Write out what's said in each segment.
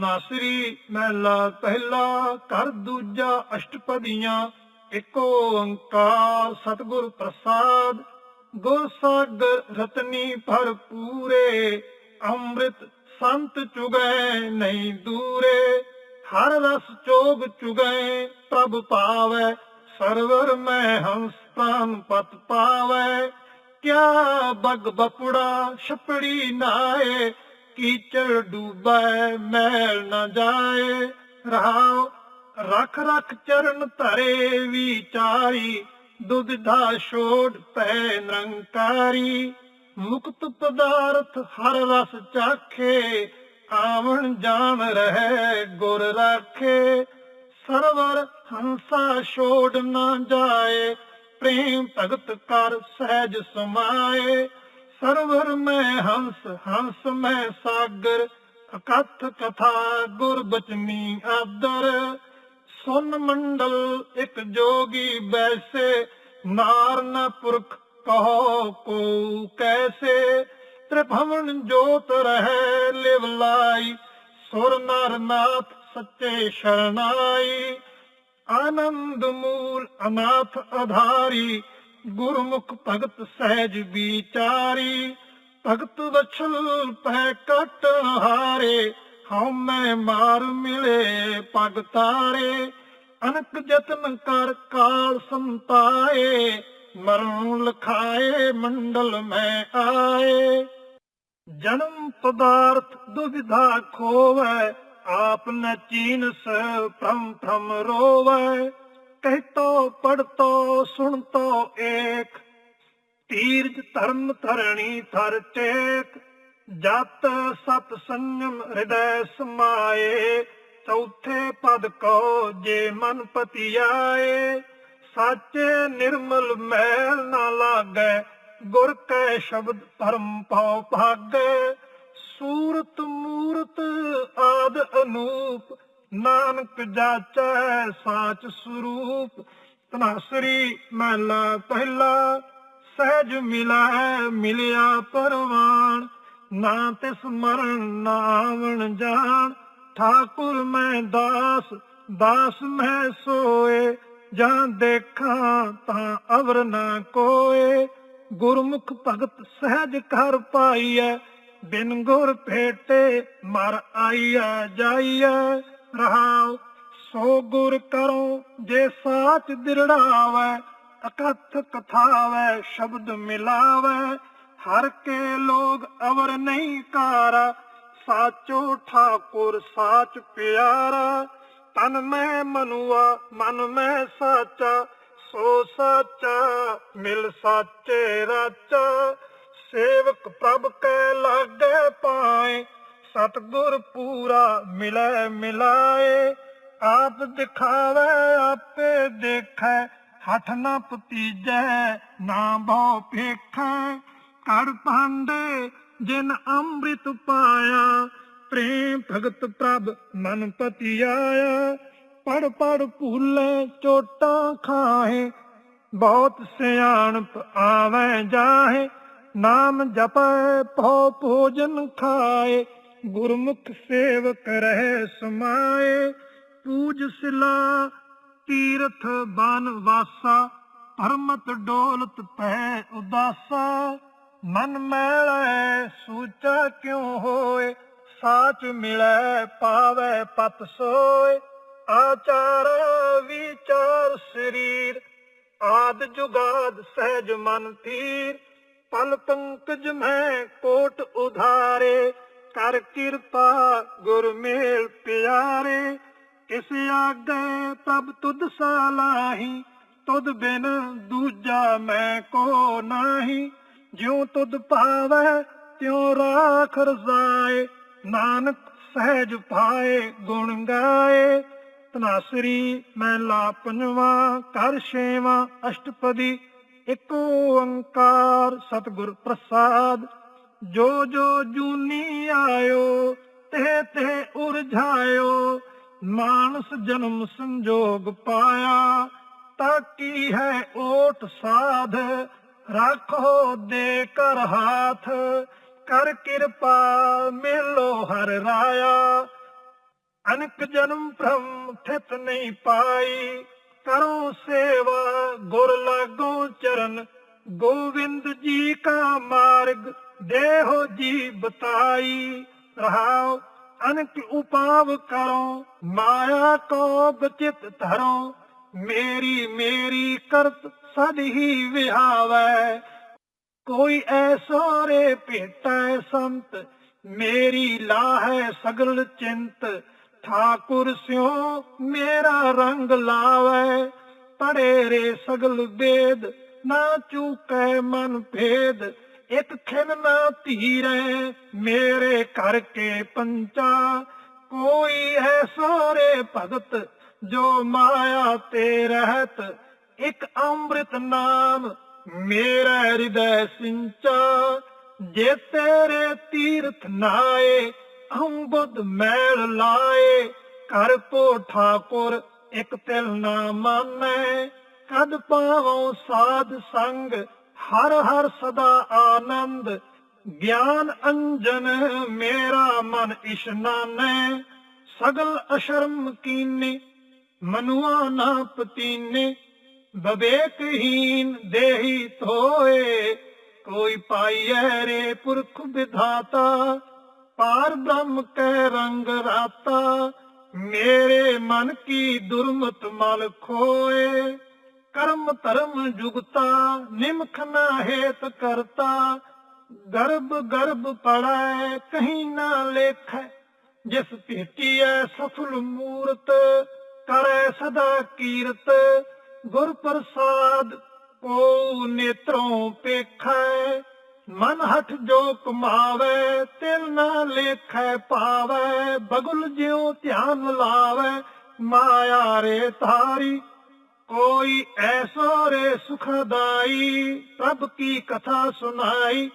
ਤਨਾਸਰੀ ਮਹਿਲਾ ਪਹਿਲਾ ਕਰ ਦੂਜਾ ਅਸ਼ਟਪਦੀਆਂ, ਇੱਕ ਓੰਕਾਰ ਸਤਿਗੁਰ ਪ੍ਰਸਾਦ ਗੁਰ ਸਾਗਰ ਰਤਨੀ ਭਰਪੂਰੇ, ਅੰਮ੍ਰਿਤ ਸੰਤ ਚੁਗੈ ਨਹੀਂ ਦੂਰੇ, ਹਰ ਰਸ ਚੋਗ ਚੁਗੈ, ਪ੍ਰਭ ਪਾਵੈ, ਸਰਵਰ ਮੈਂ ਹੰਸ ਪਤ ਪਾਵੈ, ਕਿਆ ਬਗ ਬਪੜਾ ਛਪੜੀ ਨਾਏ ਕੀਚੜ ਡੂਬੈ, ਮੈਲ ਨਾ ਜਾਏ। ਰਹਾਉ ਰਖ ਰਖ ਚਰਨ ਧਰੇ ਵਿਚਾਰੀ। ਦੁਬਿਧਾ ਛੋੜ ਪੈ ਨਿਰੰਕਾਰੀ। ਮੁਕਤ ਪਦਾਰਥ ਹਰ ਰਸ ਚਾਖੇ। ਆਵਣ ਜਾਣ ਰਹਿ ਗੁਰ ਰਾਖੇ। ਸਰਵਰ ਹੰਸਾ ਛੋੜ ਨਾ ਜਾਏ। ਪ੍ਰੇਮ ਭਗਤ ਕਰ ਸਹਿਜ ਸਮਾਏ। ਸਰਵਰ ਮੈਂ ਹੰਸ ਹੰਸ ਮੈਂ ਸਾਗਰ, ਅਕਥ ਕਥਾ ਗੁਰ ਬਚਨੀ ਆਦਰ। ਸੁਨ ਮੰਡਲ ਇੱਕ ਜੋਗੀ ਬੈਸੇ, ਨਾਰ ਨ ਪੁਰਖ ਕਹੋ ਕੋ ਕੈਸੇ। ਤ੍ਰਿਭਵਨ ਜੋਤ ਰਹੇ ਲਿਵ ਲਾਈ, ਸੁਰ ਨਰ ਨਾਥ ਸੱਚੇ ਸ਼ਰਨਾਈ। ਆਨੰਦ ਮੂਲ ਅਨਾਥ ਆਧਾਰੀ ਗੁਰਮੁਖ ਭਗਤ ਸਹਿਜ ਵਿਚਾਰੀ, ਭਗਤ ਵਛਲ ਪੈ ਕਟ ਹਾਰੇ, ਹਉ ਮੈਂ ਮਾਰ ਮਿਲੇ ਪਗ ਤਾਰੇ, ਅਨਕ ਜਤਨ ਕਰ ਕਾਲ ਸੰਤਾਏ ਮਰਨ ਲਖਾਏ ਮੰਡਲ ਮੈਂ ਆਏ। ਜਨਮ ਪਦਾਰਥ ਦੁਵਿਧਾ ਖੋਵੈ, ਆਪ ਨ ਚੀਨਸ ਭ੍ਰਮ ਭ੍ਰਮ ਰੋਵੈ। ਕਹਿਤੋ ਪੜਤੋ ਸੁਣਤੋ ਏਕ। ਤੀਰਜ ਧਰਮ ਧਰਣੀ ਥਰ ਟੇਕ ਜਤ ਸਤ ਸੰਯਮ ਹਿਰਦੈ ਸਮਾਏ। ਚੌਥੇ ਪਦ ਕੋ ਜੇ ਮਨ ਪਤੀ ਆਏ ਸਾਚੇ ਨਿਰਮਲ ਮੈਲ ਨਾ ਲਾਗੈ। ਗੁਰ ਕੈ ਸ਼ਬਦ ਪਰਮ ਪਉ ਭਾਗੈ। ਸੂਰਤ ਮੂਰਤ ਆਦ ਅਨੂਪ ਨਾਨਕ ਜਾਚੈ ਸਾਚ ਸਰੂਪ ਤਨਾਸਰੀ ਮਹਿਲਾ ਪਹਿਲਾ, ਸਹਿਜ ਮਿਲਾ ਮਿਲਿਆ ਪਰਵਾਨ, ਨਾ ਤਿਸ ਮਰਨ ਨਾ ਜਾਣ, ਠਾਕੁਰ ਮੈਂ ਦਾਸ ਦਾਸ ਮੈਂ ਸੋਏ, ਜਾਂ ਦੇਖਾਂ ਤਾਂ ਅਵਰ ਨਾ ਕੋਏ, ਗੁਰਮੁਖ ਭਗਤ ਸਹਿਜ ਘਰ ਪਾਈਐ, ਬਿਨ ਗੁਰ ਭੇਟੇ ਮਰ ਆਈਐ, ਜਾਈਐ। ਰਹਾਉ ਸੋ ਗੁਰ ਕਰੋ ਜੇ ਸਾਚ ਦਿਰੜਾਵੈ ਅਕਥ ਕਥਾਵੈ, ਸ਼ਬਦ ਮਿਲਾਵੈ। ਹਰ ਕੇ ਲੋਗ ਅਵਰ ਨਹੀਂ ਕਾਰਾ, ਸਾਚੋ ਠਾਕੁਰ ਸਾਚ ਪਿਆਰਾ। ਤਨ ਮੈਂ ਮਨੁਆ, ਮਨ ਮੈਂ ਸਾਚਾ, ਸੋ ਸਾਚਾ, ਮਿਲ ਸਾਚੇ ਰਾਚਾ। ਸੇਵਕ ਪ੍ਰਭ ਕੈ ਲਾਗੇ ਪਾਏ ਸਤਗੁਰ ਪੂਰਾ ਮਿਲੈ ਮਿਲਾਏ, ਆਪ ਦਿਖਾਵੇ, ਆਪੇ ਦੇਖੈ, ਹੱਠ ਨਾ ਪਤੀਜੈ ਨਾ ਭਉ ਭੇਖੈ। ਕੜ ਪਾਂਡੇ ਜਿਨ ਅੰਮ੍ਰਿਤ ਪਾਇਆ, ਪ੍ਰੇਮ ਭਗਤ ਪ੍ਰਭ ਮਨ ਪਤੀ ਆਇਆ ਪੜ ਪੜ ਭੂਲੇ ਚੋਟਾਂ ਖਾਹੇ, ਬਹੁਤ ਸਿਆਣਪ ਆਵੇਂ ਜਾਹੇ। ਨਾਮ ਜਪੈ, ਭਉ ਭੋਜਨ ਖਾਏ ਗੁਰਮੁਖ ਸੇਵਕ ਰਹੇ ਸਮਾਏ, ਪੂਜ ਸਿਲਾ, ਤੀਰਥ ਬਨ ਵਾਸਾ ਪਰਮਤ ਡੋਲਤ ਪੈ ਉਦਾਸਾ। ਮਨ ਮੈਲੈ, ਸੂਚਾ ਕਿਉ ਹੋਏ? ਸਾਚ ਮਿਲੈ, ਪਾਵੈ, ਪਤ ਸੋਏ। ਆਚਾਰ, ਵਿਚਾਰ, ਸਰੀਰ, ਆਦ ਜੁਗਾਦ ਸਹਿਜ ਮਨ ਤੀਰ। ਪਲ ਪੰਕਜ ਮੈਂ ਕੋਟ ਉਧਾਰੇ ਕਰ ਕਿਰਪਾ ਗੁਰ ਮੇਲ ਪਿਆਰੇ, ਕਿਸ ਆਗੇ ਪ੍ਰਭ ਤੁਧ ਸਲਾਹੀ, ਤੁਧ ਬਿਨ ਦੂਜਾ ਮੈਂ ਕੋ ਨਾਹੀ, ਜਿਉ ਤੁਧ ਭਾਵੈ ਤਿਉ ਰਾਖ ਰਜ਼ਾਏ, ਨਾਨਕ ਸਹਿਜ ਪਾਏ ਗੁਣ ਗਾਏ। ਤਨਾਸਰੀ ਮਹਿਲਾ ਪੰਜਵਾ ਕਰ ਛੇਵਾ ਅਸ਼ਟਪਦੀ, ਇੱਕ ਓੰਕਾਰ ਸਤਿਗੁਰ ਪ੍ਰਸਾਦ। ਜੋ ਜੋ ਜੂਨੀ ਆਇਓ, ਤੇ ਤੇ ਉਰਝਾਇਓ, ਮਾਨਸ ਜਨਮ ਸੰਜੋਗ ਪਾਇਆ, ਤਾਂ ਕੀ ਹੈ ਓਟ ਸਾਧ? ਰੱਖੋ ਦੇ ਕਰ ਹਾਥ, ਕਰ ਕਿਰਪਾ ਮਿਲੋ ਹਰ ਰਾਇਆ। ਅਨਕ ਜਨਮ ਭ੍ਰਮ ਥਿਤ ਨਹੀਂ ਪਾਈ, ਕਰੋ ਸੇਵਾ ਗੁਰ ਲਾਗੋ ਚਰਨ, ਗੋਵਿੰਦ ਜੀ ਕਾ ਮਾਰਗ। ਦੇਹੋ ਜੀ ਬਤਾਈ, ਰਹਾਓ, ਅਨਕ ਉਪਾਵ ਕਰੋ, ਮਾਇਆ ਕੋ ਬਚਿਤ ਧਰੋ, ਮੇਰੀ ਮੇਰੀ ਕਰਤ ਸਦ ਹੀ ਵਿਹਾਵੈ। ਕੋਈ ਐਸੋ ਰੇ ਭੇਟੈ ਸੰਤ, ਮੇਰੀ ਲਾਹੈ ਸਗਲ ਚਿੰਤ, ਠਾਕੁਰ ਸਿਓ ਮੇਰਾ ਰੰਗ ਲਾਵੈ। ਪੜੇ ਰੇ ਸਗਲ ਵੇਦ, ਨਾ ਚੂਕੈ ਮਨ ਭੇਦ ਇਕ ਖਿਨ ਨਾ ਧੀਰੈ, ਮੇਰੇ ਕਰਕੇ ਪੰਚਾ। ਕੋਈ ਹੈ ਸੋਰੇ ਭਗਤ ਜੋ ਮਾਇਆ ਤੇ ਰਹਿਤ। ਇਕ ਅੰਮ੍ਰਿਤ ਨਾਮ ਮੇਰਾ ਹਿਰਦੈ ਸਿੰਚਾ। ਜੇ ਤੇਰੇ ਤੀਰਥ ਨਾਏ, ਅੰਬਦ ਮੈਲ ਲਾਏ। ਕਰ ਕੋ ਠਾਕੁਰ ਇਕ ਤਿਲ ਨਾ ਮਾਨੈ। ਕਦ ਪਾਵੋ ਸਾਧ ਸੰਗ ਹਰ ਹਰ ਸਦਾ ਆਨੰਦ, ਗਿਆਨ ਅੰਜਨ ਮੇਰਾ ਮਨ ਇਸ਼ਨਾਨੈ ਸਗਲ ਅਸ਼ਰਮ ਕੀਨੇ, ਮਨੁਆ ਨਾ ਪਤੀਨੇ। ਬਵੇਕਹੀਨ ਦੇਹੀ ਧੋਏ, ਕੋਈ ਪਾਈਐ ਰੇ ਪੁਰਖ ਵਿਧਾਤਾ। ਪਾਰ ਬ੍ਰਹਮ ਕੈ ਰੰਗ ਰਾਤਾ, ਮੇਰੇ ਮਨ ਕੀ ਦੁਰਮਤ ਮਲ ਖੋਏ। ਕਰਮ ਧਰਮ ਜੁਗਤਾ, ਨਿਮਖ ਨਾ ਹੇਤ ਕਰਤਾ। ਗਰਭ ਗਰਭ ਪੜੈ ਕਹੀਂ ਨਾ ਲੇਖੈ। ਜਿਸ ਭੇਟੀਐ ਸਫਲ ਮੂਰਤ, ਕਰੈ ਸਦਾ ਕੀਰਤ। ਗੁਰ ਪ੍ਰਸਾਦ ਕੋ ਨੇਤਰੋਂ ਪੇਖੈ। ਮਨ ਹਠ ਜੋ ਕਮਾਵੇ ਤਿਲ ਨਾ ਲੇਖੈ ਪਾਵੇ। ਬਗੁਲ ਜਿਉ ਧਿਆਨ ਲਾਵੇ, ਮਾਇਆ ਰੇ ਤਾਰੀ ਕੋਈ ਐਸੋ ਰੇ ਸੁਖਦਾਈ ਪ੍ਰਭ ਕੀ ਕਥਾ ਸੁਨਾਈ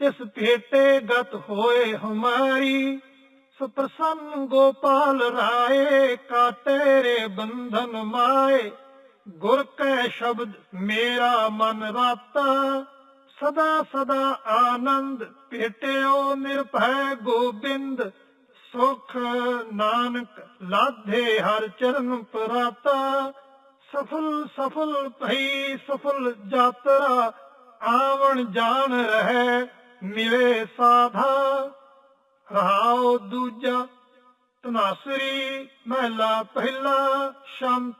ਤਿਸ ਭੇਟੇ ਗਤ ਹੋਏ ਹਮਾਰੀ ਸੁਪ੍ਰਸੰਨ ਗੋਪਾਲ ਰਾਏ, ਕਾਟੇ ਰੇ ਬੰਧਨ ਮਾਏ। ਗੁਰ ਕੈ ਸ਼ਬਦ ਮੇਰਾ ਮਨ ਰਾਤਾ, ਸਦਾ ਸਦਾ ਆਨੰਦ ਭੇਟਿਓ ਨਿਰਭੈ ਗੋਬਿੰਦ। ਸੁਖ ਨਾਨਕ ਲਾਧੇ ਹਰ ਚਰਨ ਪਰਾਤਾ ਸਫਲ ਸਫਲ ਭਈ ਸਫਲ ਯਾਤਰਾ, ਆਵਣ ਜਾਣ ਰਹਿ, ਮਿਲੇ ਸਾਧਾ। ਰਹਾਉ ਦੂਜਾ ਤਨਾਸਰੀ ਮਹਿਲਾ ਪਹਿਲਾ, ਸ਼ੰਤ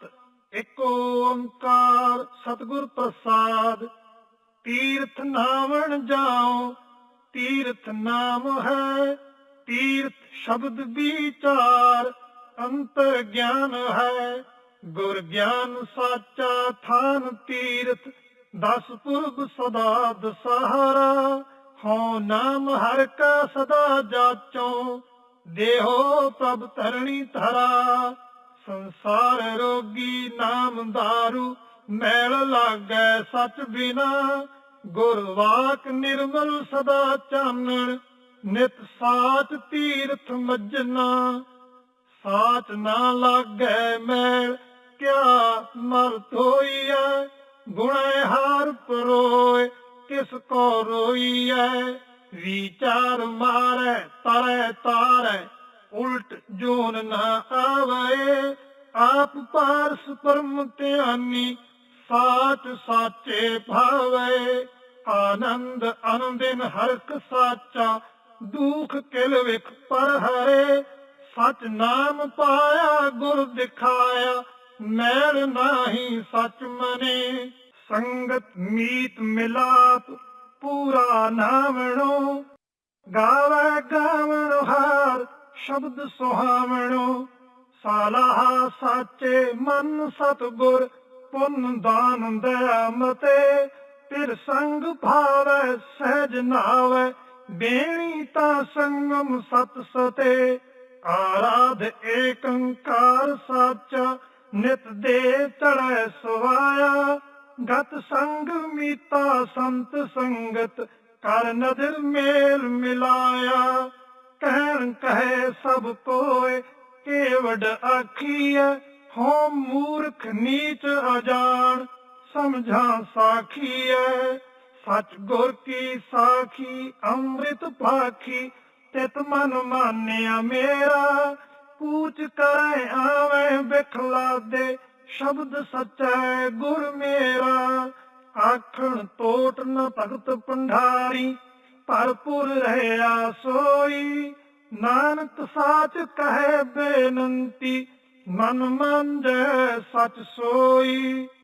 ਏਕ ਓੰਕਾਰ, ਸਤਿਗੁਰ ਪ੍ਰਸਾਦ। ਤੀਰਥ ਨਾਵਣ ਜਾਓ, ਤੀਰਥ ਨਾਮ ਹੈ, ਤੀਰਥ ਸ਼ਬਦ ਵਿਚਾਰ, ਅੰਤਰ ਗਿਆਨ ਹੈ। ਗੁਰ ਗਿਆਨ ਸਾਚਾ ਥਾਨ ਤੀਰਥ, ਦਸ ਪੁਰਬ ਸਦਾ ਦਸਹਰਾ। ਹਉ ਨਾਮ ਹਰ ਕਾ ਸਦਾ ਜਾਚੋ, ਦੇਹੋ ਪ੍ਰਭ ਧਰਣੀ ਧਰਾ। ਸੰਸਾਰ ਰੋਗੀ ਨਾਮ ਦਾਰੂ, ਮੈਲ ਲਾਗੈ ਸਚ ਬਿਨਾ। ਗੁਰ ਵਾਕ ਨਿਰਮਲ ਸਦਾ ਚਾਨਣ, ਨਿਤ ਸਾਚ ਤੀਰਥ ਮੱਜਨਾ। ਸਾਚ ਨਾ ਲਾਗੈ ਮੈਲ ਕਿਆ ਮਲ ਧੋਈਐ ਗੁਣੈ ਹਾਰ ਪਰੋਏ, ਕਿਸ ਕੋ ਰੋਈਐ? ਵਿਚਾਰ ਮਾਰੈ, ਤਰੈ ਤਾਰੈ, ਉਲਟ ਜੋਨ ਨਾ ਆਵੇ। ਆਪ ਪਾਰਸ ਪਰਮ ਧਿਆਨੀ, ਸਾਚ ਸਾਚੇ ਭਾਵੇ। ਆਨੰਦ ਅਨੰਦਿਨ ਹਰਕ ਸਾਚਾ, ਦੁਖ ਕਿਲ ਵਿਖ ਪਰ ਹਰੇ ਸਚ ਨਾਮ ਪਾਇਆ, ਗੁਰ ਦਿਖਾਇਆ ਮੈਲ ਨਾਹੀ ਸਚ ਮਨੇ, ਸੰਗਤ ਮੀਤ ਮਿਲਾਪ ਪੂਰਾ ਨਾਮਣੋ ਗਾਵੇ ਗਾਵਣ ਹਾਰ ਸ਼ਬਦ ਸੁਹਾਵਣੋ, ਸਾਲਾਹਾ ਸਾਚੇ ਮਨ ਸਤਗੁਰ ਪੁੰਨ ਦਾਨ ਦਇਆ ਮਤੇ ਫਿਰ ਸੰਗ ਭਾਵੈ ਸਹਿਜ ਨਾਵੈ, ਬੇਣੀ ਤਾ ਸੰਗਮ ਸਤ ਸਤੇ, ਆਰਾਧ ਏਕੰਕਾਰ ਸਾਚਾ ਨਿਤ ਦੇ ਚੜੈ ਸਵਾਇਆ, ਗਤ ਸੰਗ ਮੀਤਾ ਸੰਤ ਸੰਗਤ, ਕਰ ਨਦਰ ਮੇਲ ਮਿਲਾਇਆ। ਕਹਿਣ ਕਹੇ ਸਭ ਕੋਏ ਕੇਵਡ ਆਖੀਐ ਹੋ ਮੂਰਖ ਨੀਚ ਅਜਾਣ, ਸਮਝਾਂ ਸਾਖੀਐ। ਸਚ ਗੁਰ ਕੀ ਸਾਖੀ, ਅੰਮ੍ਰਿਤ ਭਾਖੀ ਤਿਤ ਮਨ ਮਾਨਿਆ ਮੇਰਾ। ਪੂਛ ਉੱਚ ਕਰੇ ਆਵੇਂ ਬਿਖਲਾ ਦੇ, ਸ਼ਬਦ ਸੱਚੈ ਗੁਰ ਮੇਰਾ। ਆਖਣ ਟੋਟ ਨ ਭਗਤ ਪੰਡਾਰੀ, ਭਰਪੂਰ ਰਹਿਆ ਸੋਈ। ਨਾਨਕ ਸਾਚ ਕਹੇ ਬੇਨੰਤੀ, ਮਨ ਮੰਜੈ ਸਚ ਸੋਈ।